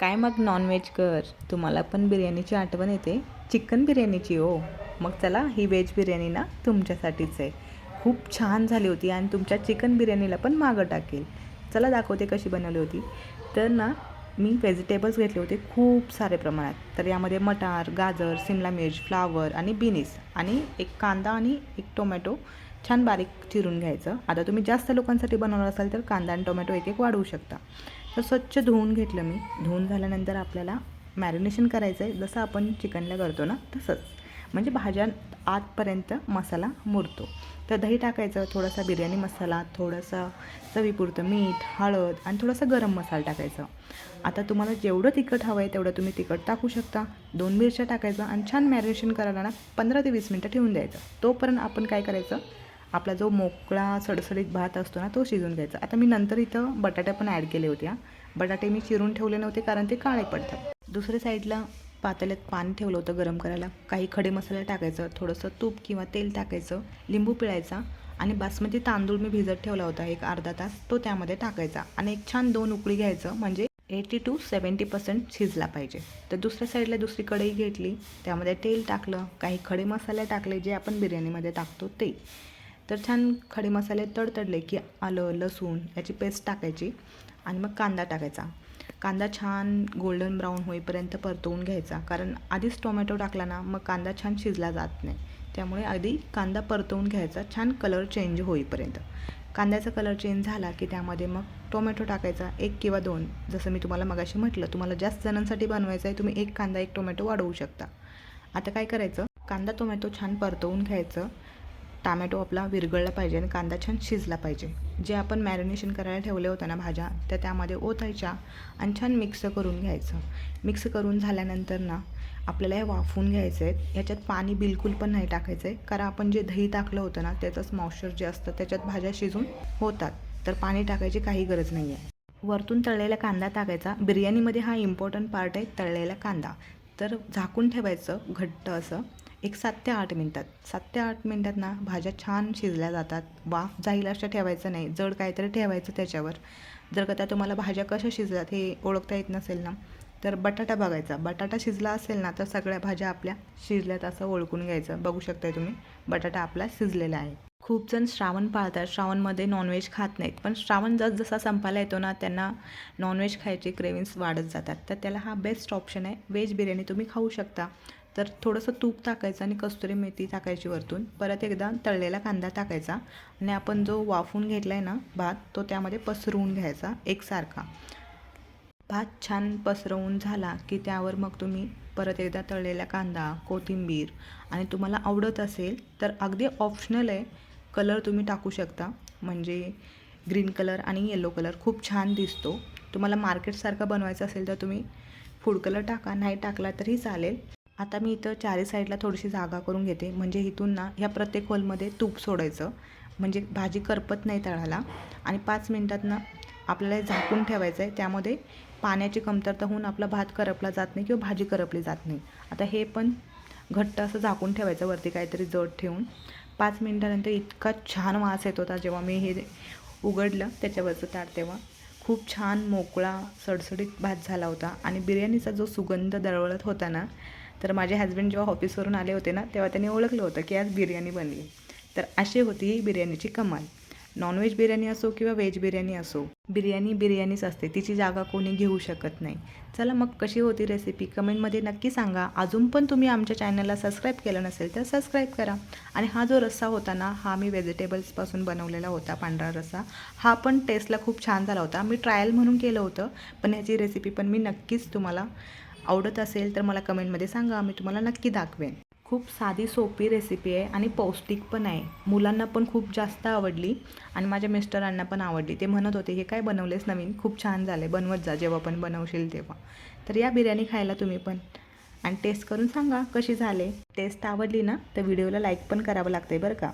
काय मग नॉनव्हेज कर. तुम्हाला पण बिर्याणीची आठवण येते. चिकन बिर्याणीची हो. मग चला ही व्हेज बिर्याणी ना तुमच्यासाठीच आहे. खूप छान झाली होती आणि तुमच्या चिकन बिर्याणीला पण मागं टाकेल. चला दाखवते कशी बनवली होती. तर ना मी व्हेजिटेबल्स घेतले होते खूप सारे प्रमाणात. तर यामध्ये मटार गाजर सिमला मिर्च फ्लावर आणि बिनीस आणि एक कांदा आणि एक टोमॅटो छान बारीक चिरून घ्यायचं. आता तुम्ही जास्त लोकांसाठी बनवणार असाल तर कांदा आणि टोमॅटो एक एक वाढवू शकता. तर स्वच्छ धुवून घेतलं मी. धुवून झाल्यानंतर आपल्याला मॅरिनेशन करायचं आहे जसं आपण चिकनला करतो ना तसंच. म्हणजे भाज्या आतपर्यंत मसाला मुरतो. तर दही टाकायचं थोडासा बिर्याणी मसाला थोडंसं चवीपुरतं मीठ हळद आणि थोडासा गरम मसाला टाकायचं. आता तुम्हाला जेवढं तिखट हवं आहे तेवढं तुम्ही तिखट टाकू शकता. दोन मिरच्या टाकायचं आणि छान मॅरिनेशन करायला ना पंधरा ते वीस मिनटं ठेवून द्यायचं. तोपर्यंत आपण काय करायचं? आपला जो मोकळा सडसडीत भात असतो ना तो शिजून घ्यायचा. आता मी नंतर इथं बटाटे पण ॲड केले होते बटाटे मी चिरून ठेवले नव्हते कारण ते काळे पडतात. दुसऱ्या साईडला पातेल्यात पाणी ठेवलं होतं गरम करायला. काही खडे मसाले टाकायचं थोडंसं तूप किंवा तेल टाकायचं लिंबू पिळायचा आणि बासमती तांदूळ मी भिजत ठेवला होता एक अर्धा तास तो त्यामध्ये टाकायचा. आणि एक छान दोन उकळी घ्यायचं म्हणजे एटी टू सेवन्टी पर्सेंट शिजला पाहिजे. तर दुसऱ्या साईडला दुसरी कढई घेतली त्यामध्ये तेल टाकलं काही खडे मसाले टाकले जे आपण बिर्याणीमध्ये टाकतो ते. तर छान खडे मसाले तडतडले की आलं लसूण याची पेस्ट टाकायची आणि मग कांदा टाकायचा. कांदा छान गोल्डन ब्राऊन होईपर्यंत परतवून घ्यायचा. कारण आधीच टोमॅटो टाकला ना मग कांदा छान शिजला जात नाही. त्यामुळे आधी कांदा परतवून घ्यायचा छान कलर चेंज होईपर्यंत. कांद्याचा कलर चेंज झाला की त्यामध्ये मग टोमॅटो टाकायचा एक किंवा दोन. जसं मी तुम्हाला मगाशी म्हटलं तुम्हाला जास्त जणांसाठी बनवायचं आहे तुम्ही एक कांदा एक टोमॅटो वाढवू शकता. आता काय करायचं? कांदा टोमॅटो छान परतवून घ्यायचं. टामॅटो आपला विरघळला पाहिजे आणि कांदा छान शिजला पाहिजे. जे आपण मॅरिनेशन करायला ठेवले होते ना भाज्या त्या त्यामध्ये ओतायच्या आणि छान मिक्स करून घ्यायचं. मिक्स करून झाल्यानंतर ना आपल्याला हे वाफवून घ्यायचं आहे ह्याच्यात पाणी बिलकुल पण नाही टाकायचं आहे कारण आपण जे दही टाकलं होतं ना त्याचंच मॉइश्चर जे असतं त्याच्यात भाज्या शिजून होतात. तर पाणी टाकायची काही गरज नाही आहे वरतून तळलेला कांदा टाकायचा. बिर्याणीमध्ये हा इम्पॉर्टंट पार्ट आहे तळलेला कांदा. तर झाकून ठेवायचं घट्ट असं. एक सात ते आठ मिनटात. सात ते आठ मिनटात ना भाज्या छान शिजल्या जातात. वाफ जाईल अशा ठेवायचं नाही. जड काहीतरी ठेवायचं त्याच्यावर. जर का त्या तुम्हाला भाज्या कशा शिजतात हे ओळखता येत नसेल ना तर बटाटा बघायचा. बटाटा शिजला असेल ना तर सगळ्या भाज्या आपल्या शिजल्यात असं ओळखून घ्यायचं. बघू शकताय तुम्ही बटाटा आपला शिजलेला आहे. खूप जण श्रावण पाळतात. श्रावणमध्ये नॉनव्हेज खात नाहीत. पण श्रावण जस जसा संपायला येतो ना त्यांना नॉनव्हेज खायचे क्रेविंग्स वाढत जातात. तर त्याला हा बेस्ट ऑप्शन आहे. व्हेज बिर्याणी तुम्ही खाऊ शकता. तर थोडंसं तूप टाकायचं आणि कस्तुरी मेथी टाकायची वरतून. परत एकदा तळलेला कांदा टाकायचा. आणि आपण जो वाफून घेतला आहे ना भात तो त्यामध्ये पसरवून घ्यायचा एकसारखा. भात छान पसरवून झाला की त्यावर मग तुम्ही परत एकदा तळलेला कांदा कोथिंबीर आणि तुम्हाला आवडत असेल तर अगदी ऑप्शनल आहे. कलर तुम्ही टाकू शकता. म्हणजे ग्रीन कलर आणि येलो कलर खूप छान दिसतो. तुम्हाला मार्केटसारखा बनवायचा असेल तर तुम्ही फूड कलर टाका. नाही टाकला तरी चालेल. आता मी इथं चारी साईडला थोडीशी जागा करून घेते. म्हणजे इथून ना ह्या प्रत्येक होलमध्ये तूप सोडायचं. म्हणजे भाजी करपत नाही तळाला. आणि पाच मिनटात ना आपल्याला झाकून ठेवायचं आहे त्यामध्ये पाण्याची कमतरता होऊन आपला भात करपला जात नाही किंवा भाजी करपली जात नाही. आता हे पण घट्ट असं झाकून ठेवायचं वरती काहीतरी जड ठेवून. पाच मिनटानंतर इतका छान वास येत होता जेव्हा मी हे उघडलं त्याच्यावरचं ताट तेव्हा. खूप छान मोकळा सडसडीत भात झाला होता. आणि बिर्याणीचा जो सुगंध दरवळत होता ना तर माझे हस्बंड जेव्हा ऑफिसवरून आले होते ना तेव्हा त्यांनी ओळखलं होतं की आज बिर्याणी बनली. तर अशी होती ही बिर्याणीची कमाल. नॉनव्हेज बिर्याणी असो किंवा व्हेज बिर्याणी असो बिर्याणी बिर्याणीच असते. तिची जागा कोणी घेऊ शकत नाही. चला मग कशी होती रेसिपी कमेंटमध्ये नक्की सांगा. अजून पण तुम्ही आमच्या चॅनलला सबस्क्राईब केलं नसेल तर सबस्क्राईब करा. आणि हा जो रस्सा होता ना हा मी व्हेजिटेबल्सपासून बनवलेला होता पांढरा रस्सा. हा पण टेस्टला खूप छान झाला होता. मी ट्रायल म्हणून केलं होतं पण ह्याची रेसिपी पण मी नक्कीच तुम्हाला आवडत असेल तर मला कमेंटमध्ये सांगा मी तुम्हाला नक्की दाखवेन. खूप साधी सोपी रेसिपी आहे आणि पौष्टिक पण आहे. मुलांना पण खूप जास्त आवडली आणि माझ्या मिस्टरांना पण आवडली. ते म्हणत होते हे काय बनवलेस नवीन? खूप छान झालं आहे बनवत जा जेव्हा पण बनवशील तेव्हा. तर या बिर्याणी खायला तुम्ही पण. आणि टेस्ट करून सांगा कशी झाले. टेस्ट आवडली ना तर व्हिडिओला लाईक पण करावं लागतं आहे बरं का?